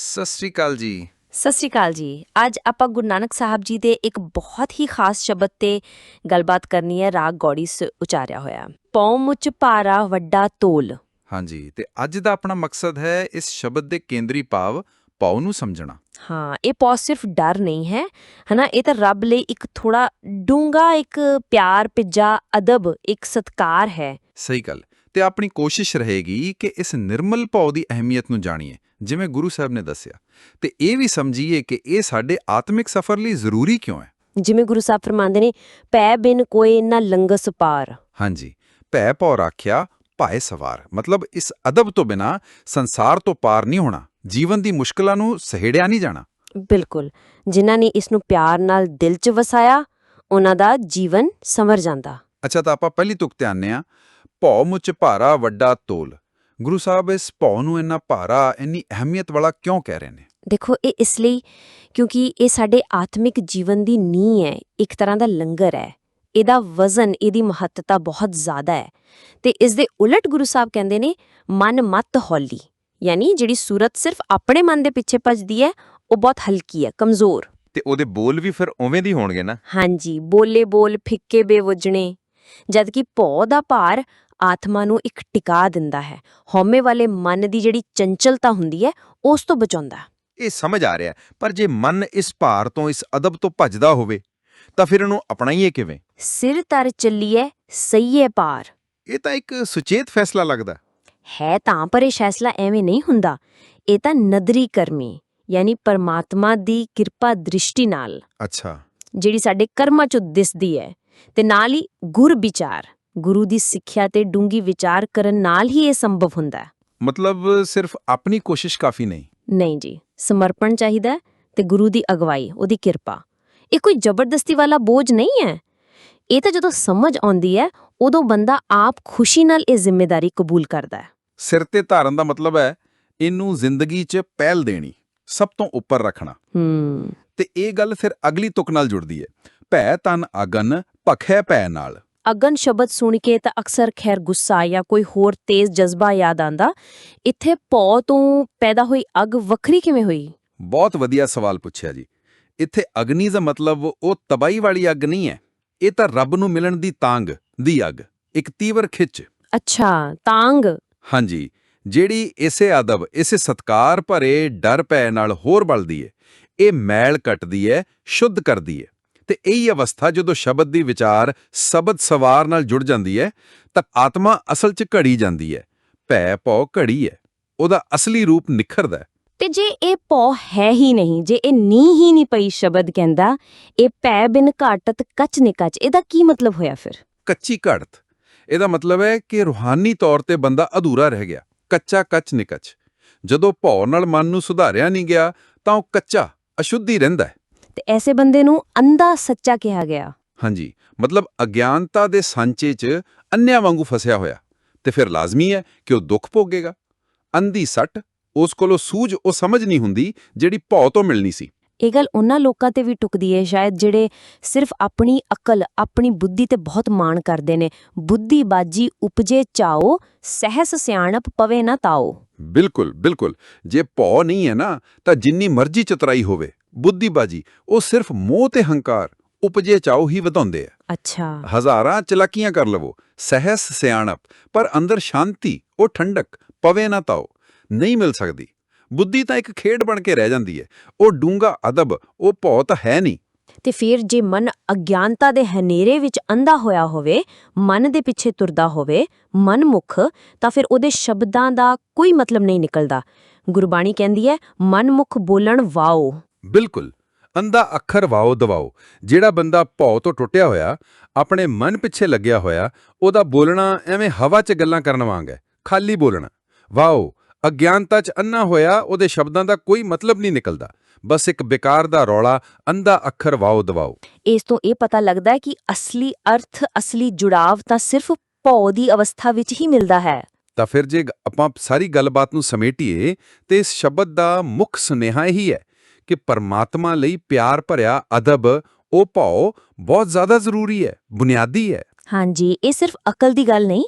ਸਤਿ ਸ੍ਰੀ ਅਕਾਲ ਜੀ। ਸਤਿ ਸ਼੍ਰੀ ਅਕਾਲ ਜੀ। ਅੱਜ ਆਪਾਂ ਗੁਰੂ ਨਾਨਕ ਸਾਹਿਬ ਜੀ ਦੇ ਇੱਕ ਬਹੁਤ ਹੀ ਖਾਸ ਸ਼ਬਦ ਤੇ ਗੱਲਬਾਤ ਕਰਨੀ ਹੈ ਰਾਗ ਗੌੜੀ ਸ ਉਚਾਰਿਆ ਹੋਇਆ। ਪਉ ਮੁਚ ਭਾਰਾ ਵੱਡਾ ਤੋਲ। ਹਾਂਜੀ ਤੇ ਅੱਜ ਦਾ ਆਪਣਾ ਮਕਸਦ ਹੈ ਇਸ ਸ਼ਬਦ ਦੇ ਕੇਂਦਰੀ ਭਾਵ ਪਉ ਨੂੰ ਸਮਝਣਾ। ਹਾਂ ਇਹ ਪਉ ਸਿਰਫ ਡਰ ਨਹੀਂ ਹੈ ਹਨਾ? ਇਹ ਤਾਂ ਰੱਬ ਲਈ ਇੱਕ ਥੋੜਾ ਡੂੰਗਾ ਇੱਕ ਪਿਆਰ ਪਿੱਜਾ ਅਦਬ ਇੱਕ ਸਤਕਾਰ ਹੈ। ਸਹੀ ਗੱਲ। ਤੇ ਆਪਣੀ ਕੋਸ਼ਿਸ਼ ਰਹੇਗੀ ਕਿ ਇਸ ਨਿਰਮਲ ਪਉ ਦੀ ਅਹਿਮੀਅਤ ਨੂੰ ਜਾਣੀਏ। ਜਿਵੇਂ ਗੁਰੂ ਸਾਹਿਬ ਨੇ ਦੱਸਿਆ। ਤੇ ਇਹ ਵੀ ਸਮਝੀਏ ਕਿ ਇਹ ਸਾਡੇ ਆਤਮਿਕ ਸਫ਼ਰ ਲਈ ਜ਼ਰੂਰੀ ਕਿਉਂ ਹੈ? ਜਿਵੇਂ ਗੁਰੂ ਸਾਹਿਬ ਫਰਮਾਉਂਦੇ ਨੇ ਪੈ ਬਿਨ ਕੋਏ ਨਾ ਲੰਗਸ ਪਾਰ। ਹਾਂਜੀ। ਭੈ ਪਉ ਰਾਖਿਆ ਭਾਏ ਸਵਾਰ। ਮਤਲਬ ਇਸ ਅਦਬ ਤੋਂ ਬਿਨਾ ਸੰਸਾਰ ਤੋਂ ਪਾਰ ਨਹੀਂ ਹੋਣਾ। ਜੀਵਨ ਦੀ ਮੁਸ਼ਕਲਾਂ ਨੂੰ ਸਹਿੜਿਆ ਨਹੀਂ ਜਾਣਾ। ਬਿਲਕੁਲ। ਜਿਨ੍ਹਾਂ ਨੇ ਇਸ ਨੂੰ ਪਿਆਰ ਨਾਲ ਦਿਲ 'ਚ ਵਸਾਇਆ ਉਹਨਾਂ ਦਾ ਜੀਵਨ ਸੰਵਰ ਜਾਂਦਾ। ਅੱਛਾ ਤਾਂ ਆਪਾਂ ਪਹਿਲੀ ਤੁਕ ਤੇ ਆਨੇ ਆ। ਭਉ ਮੁਚ ਭਾਰਾ ਵੱਡਾ ਤੋਲ। ਗੁਰੂ ਸਾਹਿਬ ਇਸ ਭਉ ਨੂੰ ਇੰਨਾ ਭਾਰਾ ਇੰਨੀ ਅਹਿਮੀਅਤ ਵਾਲਾ ਕਿਉਂ ਕਹਿ ਰਹੇ ਨੇ? ਦੇਖੋ ਇਹ ਇਸ ਲਈ ਕਿਉਂਕਿ ਇਹ ਸਾਡੇ ਆਤਮਿਕ ਜੀਵਨ ਦੀ ਨੀਂਹ ਹੈ ਇੱਕ ਤਰ੍ਹਾਂ ਦਾ ਲੰਗਰ ਹੈ। ਇਹਦਾ ਵਜ਼ਨ ਇਹਦੀ ਮਹੱਤਤਾ ਬਹੁਤ ਜ਼ਿਆਦਾ ਹੈ। ਤੇ ਇਸ ਦੇ ਉਲਟ ਗੁਰੂ ਸਾਹਿਬ ਕਹਿੰਦੇ ਨੇ ਮਨ ਮਤ ਹੌਲੀ। ਯਾਨੀ ਜਿਹੜੀ ਸੂਰਤ ਸਿਰਫ ਆਪਣੇ ਮਨ ਦੇ ਪਿੱਛੇ ਭੱਜਦੀ ਹੈ ਉਹ ਬਹੁਤ ਹਲਕੀ ਹੈ ਕਮਜ਼ੋਰ। ਤੇ ਉਹਦੇ ਬੋਲ ਵੀ ਫਿਰ ਉਵੇਂ ਦੀ ਹੋਣਗੇ ਨਾ? ਹਾਂਜੀ ਬੋਲੇ ਬੋਲ ਫਿੱਕੇ ਬੇਵਜਣੇ ਜਦਕਿ ਭਉ ਦਾ ਭਾਰ ਆਤਮਾ ਨੂੰ ਇੱਕ ਟਿਕਾ ਦਿੰਦਾ ਹੈ। ਹਉਮੈ ਵਾਲੇ ਮਨ ਦੀ ਜਿਹੜੀ ਚੰਚਲਤਾ ਹੁੰਦੀ ਹੈ ਉਸ ਤੋਂ ਬਚਾਉਂਦਾ ਇਹ ਸਮਝ ਆ ਰਿਹਾ ਪਰ ਜੇ ਮਨ ਇਸ ਭਾਰ ਤੋਂ ਇਸ ਅਦਬ ਤੋਂ ਭੱਜਦਾ ਹੋਵੇ ਤਾਂ ਫਿਰ ਇਹਨੂੰ ਅਪਣਾਈਏ ਕਿਵੇਂ? ਸਿਰ ਤਰ ਚੱਲੀਏ ਸਈਏ ਪਾਰ। ਇਹ ਤਾਂ ਇੱਕ ਸੁਚੇਤ ਫੈਸਲਾ ਲੱਗਦਾ। ਹੈ ਤਾਂ ਪਰ ਇਹ ਫੈਸਲਾ ਐਵੇਂ ਨਹੀਂ ਹੁੰਦਾ। ਇਹ ਤਾਂ ਨਦਰੀ ਕਰਮੀ ਯਾਨੀ ਪਰਮਾਤਮਾ ਦੀ ਕਿਰਪਾ ਦ੍ਰਿਸ਼ਟੀ ਨਾਲ। ਅੱਛਾ। ਜਿਹੜੀ ਸਾਡੇ ਕਰਮਾਂ ਚੋਂ ਦਿਸਦੀ ਹੈ ਤੇ ਨਾਲ ਹੀ ਗੁਰ ਵਿਚਾਰ। ਗੁਰੂ ਦੀ ਸਿੱਖਿਆ ਤੇ ਡੂੰਗੀ ਵਿਚਾਰ ਕਰਨ ਨਾਲ ਹੀ ਇਹ ਸੰਭਵ ਹੁੰਦਾ ਹੈ। ਮਤਲਬ ਸਿਰਫ ਆਪਣੀ ਕੋਸ਼ਿਸ਼ ਕਾਫੀ ਨਹੀਂ। ਨਹੀਂ ਜੀ ਸਮਰਪਣ ਚਾਹੀਦਾ ਤੇ ਗੁਰੂ ਦੀ ਅਗਵਾਈ ਉਹਦੀ ਕਿਰਪਾ। ਇਹ ਕੋਈ ਜ਼ਬਰਦਸਤੀ ਵਾਲਾ ਬੋਝ ਨਹੀਂ ਹੈ। ਇਹ ਤਾਂ ਜਦੋਂ ਸਮਝ ਆਉਂਦੀ ਹੈ ਉਦੋਂ ਬੰਦਾ ਆਪ ਖੁਸ਼ੀ ਨਾਲ ਇਹ ਜ਼ਿੰਮੇਵਾਰੀ ਕਬੂਲ ਕਰਦਾ ਹੈ। ਸਿਰ ਤੇ ਧਾਰਨ ਦਾ ਮਤਲਬ ਹੈ ਇਹਨੂੰ ਜ਼ਿੰਦਗੀ 'ਚ ਪਹਿਲ ਦੇਣੀ ਸਭ ਤੋਂ ਉੱਪਰ ਰੱਖਣਾ। ਹੂੰ। ਤੇ ਇਹ ਗੱਲ ਫਿਰ ਅਗਲੀ ਤੁਕ ਨਾਲ ਜੁੜਦੀ ਹੈ। ਭੈ ਤਨ ਅਗਨ ਭਖੈ ਭੈ ਨਾਲ। ਅਗਨ ਸ਼ਬਦ ਸੁਣ ਕੇ ਤਾਂ ਅਕਸਰ ਖੈਰ ਗੁੱਸਾ ਜਾਂ ਕੋਈ ਹੋਰ ਤੇਜ਼ ਜਜ਼ਬਾ ਯਾਦ ਆਂਦਾ ਇੱਥੇ ਪੌ ਤੋਂ ਪੈਦਾ ਹੋਈ ਅੱਗ ਵੱਖਰੀ ਕਿਵੇਂ ਹੋਈ? ਬਹੁਤ ਵਧੀਆ ਸਵਾਲ ਪੁੱਛਿਆ ਜੀ। ਇੱਥੇ ਅਗਨੀ ਦਾ ਮਤਲਬ ਉਹ ਤਬਾਈ ਵਾਲੀ ਅੱਗ ਨਹੀਂ ਹੈ। ਇਹ ਤਾਂ ਰੱਬ ਨੂੰ ਮਿਲਣ ਦੀ ਤਾਂਗ ਦੀ ਅੱਗ ਇੱਕ ਤੀਵਰ ਖਿੱਚ। ਅੱਛਾ ਤਾਂਗ। ਹਾਂਜੀ ਜਿਹੜੀ ਇਸੇ ਅਦਬ ਇਸੇ ਸਤਕਾਰ ਭਰੇ ਡਰ ਪੈ ਨਾਲ ਹੋਰ ਬਲਦੀ ਏ। ਇਹ ਮੈਲ ਕੱਟਦੀ ਏ ਸ਼ੁੱਧ ਕਰਦੀ ਏ। ਤੇ ਇਹੀ ਅਵਸਥਾ ਜਦੋਂ ਸ਼ਬਦ ਦੀ ਵਿਚਾਰ ਸ਼ਬਦ ਸਵਾਰ ਨਾਲ ਜੁੜ ਜਾਂਦੀ ਏ ਤਾਂ ਆਤਮਾ ਅਸਲ 'ਚ ਘੜੀ ਜਾਂਦੀ ਏ ਭੈ ਭਉ ਘੜੀ ਏ ਉਹਦਾ ਅਸਲੀ ਰੂਪ ਨਿਖਰਦਾ ਹੈ। ਤੇ ਜੇ ਇਹ ਪੌ ਹੈ ਹੀ ਨਹੀਂ ਜੇ ਇਹ ਨੀ ਹੀ ਨਹੀਂ ਪਈ ਸ਼ਬਦ ਕਹਿੰਦਾ ਇਹ ਪੈ ਬਿਨ ਘਾਟਤ ਕੱਚ ਨਿਕਚ ਇਹਦਾ ਕੀ ਮਤਲਬ ਹੋਇਆ ਫਿਰ? ਕੱਚੀ ਘੜਤ। ਇਹਦਾ ਮਤਲਬ ਹੈ ਕਿ ਰੂਹਾਨੀ ਤੌਰ ਤੇ ਬੰਦਾ ਅਧੂਰਾ ਰਹਿ ਗਿਆ। ਕੱਚਾ ਕੱਚ ਨਿਕਚ ਜਦੋਂ ਭੌ ਨਾਲ ਮਨ ਨੂੰ ਸੁਧਾਰਿਆ ਨਹੀਂ ਗਿਆ ਤਾਂ ਉਹ ਕੱਚਾ ਅਸ਼ੁੱਧੀ ਰਹਿੰਦਾ ਹੈ। ਤੇ ਐਸੇ ਬੰਦੇ ਨੂੰ ਅੰਧਾ ਸੱਚਾ ਕਿਹਾ ਗਿਆ। ਹਾਂਜੀ ਮਤਲਬ ਅਗਿਆਨਤਾ ਦੇ ਸਾਂਚੇ 'ਚ ਅੰਨਿਆਂ ਵਾਂਗੂ ਫਸਿਆ ਹੋਇਆ। ਤੇ ਫਿਰ ਲਾਜ਼ਮੀ ਹੈ ਕਿ ਉਹ ਦੁੱਖ ਭੋਗੇਗਾ। ਅੰਧੀ ਸੱਟ ਉਸ ਕੋਲੋਂ ਸੂਝ ਉਹ ਸਮਝ ਨਹੀਂ ਹੁੰਦੀ ਜਿਹੜੀ ਭੌ ਤੋਂ ਮਿਲਣੀ ਸੀ। ਇਹ ਗੱਲ ਉਹਨਾਂ ਲੋਕਾਂ ਤੇ ਵੀ ਟੁਕਦੀ ਹੈ ਸ਼ਾਇਦ ਜਿਹੜੇ ਸਿਰਫ ਆਪਣੀ ਅਕਲ ਆਪਣੀ ਬੁੱਧੀ ਤੇ ਬਹੁਤ ਮਾਣ ਕਰਦੇ ਨੇ। ਬੁੱਧੀ ਬਾਜੀ ਉਪਜੇ ਚਾਓ ਸਹਿਸ ਸਿਆਣਪ ਪਵੇ ਨਾ ਤਾਓ। ਬਿਲਕੁਲ ਬਿਲਕੁਲ। ਜੇ ਭੌ ਨਹੀਂ ਹੈ ਨਾ ਤਾਂ ਜਿੰਨੀ ਮਰਜ਼ੀ ਚਤਰਾਈ ਹੋਵੇ। ਬੁੱਧੀਬਾਜੀ ਉਹ ਸਿਰਫ ਮੋਹ ਤੇ ਹੰਕਾਰ ਉਪਜੇ ਚਾਓ ਹੀ ਵਧਾਉਂਦੇ ਆ। ਅੱਛਾ। ਹਜ਼ਾਰਾਂ ਚਲਾਕੀਆਂ ਕਰ ਲਵੋ ਸਹਿਸ ਸਿਆਣਪ ਪਰ ਅੰਦਰ ਸ਼ਾਂਤੀ ਉਹ ਠੰਡਕ ਪਵੇ ਨਾ ਤਾਓ ਨਹੀਂ ਮਿਲ ਸਕਦੀ। ਬੁੱਧੀ ਤਾਂ ਇੱਕ ਖੇਡ ਬਣ ਕੇ ਰਹਿ ਜਾਂਦੀ ਹੈ ਉਹ ਡੂੰਗਾ ਅਦਬ ਉਹ ਭੌ ਤਾਂ ਹੈ ਨਹੀਂ। ਤੇ ਫਿਰ ਜੇ ਮਨ ਅਗਿਆਨਤਾ ਦੇ ਹਨੇਰੇ ਵਿੱਚ ਅੰਧਾ ਹੋਇਆ ਹੋਵੇ ਮਨ ਦੇ ਪਿੱਛੇ ਤੁਰਦਾ ਹੋਵੇ ਮਨਮੁਖ ਤਾਂ ਫਿਰ ਉਹਦੇ ਸ਼ਬਦਾਂ ਦਾ ਕੋਈ ਮਤਲਬ ਨਹੀਂ ਨਿਕਲਦਾ। ਗੁਰਬਾਣੀ ਕਹਿੰਦੀ ਹੈ ਮਨਮੁਖ ਬੋਲਣ ਵਾਓ। ਬਿਲਕੁਲ। ਅੰਧਾ ਅੱਖਰ ਵਾਓ ਦਵਾਓ। ਜਿਹੜਾ ਬੰਦਾ ਭੌ ਤੋਂ ਟੁੱਟਿਆ ਹੋਇਆ ਆਪਣੇ ਮਨ ਪਿੱਛੇ ਲੱਗਿਆ ਹੋਇਆ ਉਹਦਾ ਬੋਲਣਾ ਐਵੇਂ ਹਵਾ 'ਚ ਗੱਲਾਂ ਕਰਨ ਵਾਂਗ ਹੈ। ਖਾਲੀ ਬੋਲਣਾ। ਵਾਓ ਅਗਿਆਨਤਾ 'ਚ ਅੰਨਾ ਹੋਇਆ ਉਹਦੇ ਸ਼ਬਦਾਂ ਦਾ ਕੋਈ ਮਤਲਬ ਨਹੀਂ ਨਿਕਲਦਾ। ਬਸ ਇੱਕ ਬੇਕਾਰ ਦਾ ਰੌਲਾ ਅੰਧਾ ਅੱਖਰ ਵਾਓ ਦਵਾਓ। ਇਸ ਤੋਂ ਇਹ ਪਤਾ ਲੱਗਦਾ ਹੈ ਕਿ ਅਸਲੀ ਅਰਥ ਅਸਲੀ ਜੁੜਾਵ ਤਾਂ ਸਿਰਫ ਭਉ ਦੀ ਅਵਸਥਾ ਵਿੱਚ ਹੀ ਮਿਲਦਾ ਹੈ। ਤਾਂ ਫਿਰ ਜੇ ਆਪਾਂ ਸਾਰੀ ਗੱਲਬਾਤ ਨੂੰ ਸਮੇਟੀਏ ਤੇ ਇਸ ਸ਼ਬਦ ਦਾ ਮੁੱਖ ਸੁਨੇਹਾ ਇਹੀ ਹੈ। ਕਿ ਪਰਮਾਤਮਾ ਲਈ ਪਿਆਰ ਭਰਿਆ ਅਦਬ ਉਹ ਭਾਉ ਬਹੁਤ ਜ਼ਿਆਦਾ ਜ਼ਰੂਰੀ ਹੈ ਬੁਨਿਆਦੀ ਹੈ। ਹਾਂਜੀ ਇਹ ਸਿਰਫ ਅਕਲ ਦੀ ਗੱਲ ਨਹੀਂ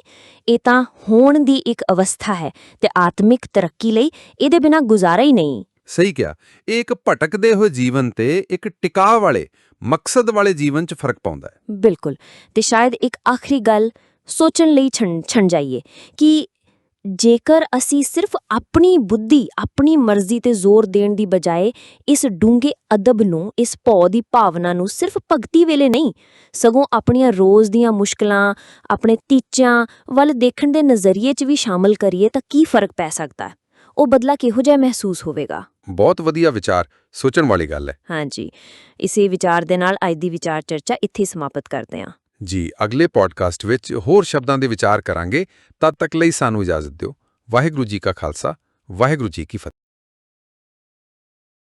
ਇਹ ਤਾਂ ਹੋਣ ਦੀ ਇੱਕ ਅਵਸਥਾ ਹੈ ਤੇ ਆਤਮਿਕ ਤਰੱਕੀ ਲਈ ਇਹਦੇ ਬਿਨਾ ਗੁਜ਼ਾਰਾ ਹੀ ਨਹੀਂ। ਸਹੀ ਕਿਹਾ ਇਹ ਇੱਕ ਭਟਕਦੇ ਹੋਏ ਜੀਵਨ ਤੇ ਇੱਕ ਟਿਕਾਅ ਵਾਲੇ ਮਕਸਦ ਵਾਲੇ ਜੀਵਨ 'ਚ ਫ਼ਰਕ ਪਾਉਂਦਾ ਹੈ। ਬਿਲਕੁਲ ਤੇ ਸ਼ਾਇਦ ਇੱਕ ਆਖਰੀ ਗੱਲ ਸੋਚਣ ਲਈ ਛਣ ਛਣ ਜਾਈਏ ਕਿ ਜੇਕਰ ਅਸੀਂ ਸਿਰਫ ਆਪਣੀ ਬੁੱਧੀ ਆਪਣੀ ਮਰਜ਼ੀ ਤੇ ਜ਼ੋਰ ਦੇਣ ਦੀ ਬਜਾਏ ਇਸ ਡੂੰਘੇ ਅਦਬ ਨੂੰ ਇਸ ਭੌ ਦੀ ਭਾਵਨਾ ਨੂੰ ਸਿਰਫ ਭਗਤੀ ਵੇਲੇ ਨਹੀਂ ਸਗੋਂ ਆਪਣੀਆਂ ਰੋਜ਼ ਦੀਆਂ ਮੁਸ਼ਕਲਾਂ ਆਪਣੇ ਟੀਚਿਆਂ ਵੱਲ ਦੇਖਣ ਦੇ ਨਜ਼ਰੀਏ 'ਚ ਵੀ ਸ਼ਾਮਲ ਕਰੀਏ ਤਾਂ ਕੀ ਫ਼ਰਕ ਪੈ ਸਕਦਾ? ਹੈ ਉਹ ਬਦਲਾ ਕਿਹੋ ਜਿਹਾ ਮਹਿਸੂਸ ਹੋਵੇਗਾ? ਬਹੁਤ ਵਧੀਆ ਵਿਚਾਰ ਸੋਚਣ ਵਾਲੀ ਗੱਲ ਹੈ। ਹਾਂਜੀ। ਇਸੇ ਵਿਚਾਰ ਦੇ ਨਾਲ ਅੱਜ ਦੀ ਵਿਚਾਰ ਚਰਚਾ ਇੱਥੇ ਸਮਾਪਤ ਕਰਦੇ ਹਾਂ। ਜੀ, ਅਗਲੇ ਪੋਡਕਾਸਟ ਵਿੱਚ ਹੋਰ ਸ਼ਬਦਾਂ ਦੇ ਵਿਚਾਰ ਕਰਾਂਗੇ, ਤਦ ਤੱਕ ਲਈ ਸਾਨੂੰ ਇਜਾਜ਼ਤ ਦਿਓ। ਵਾਹਿਗੁਰੂ ਜੀ ਕਾ ਖਾਲਸਾ, ਵਾਹਿਗੁਰੂ ਜੀ ਕੀ ਫਤਿਹ।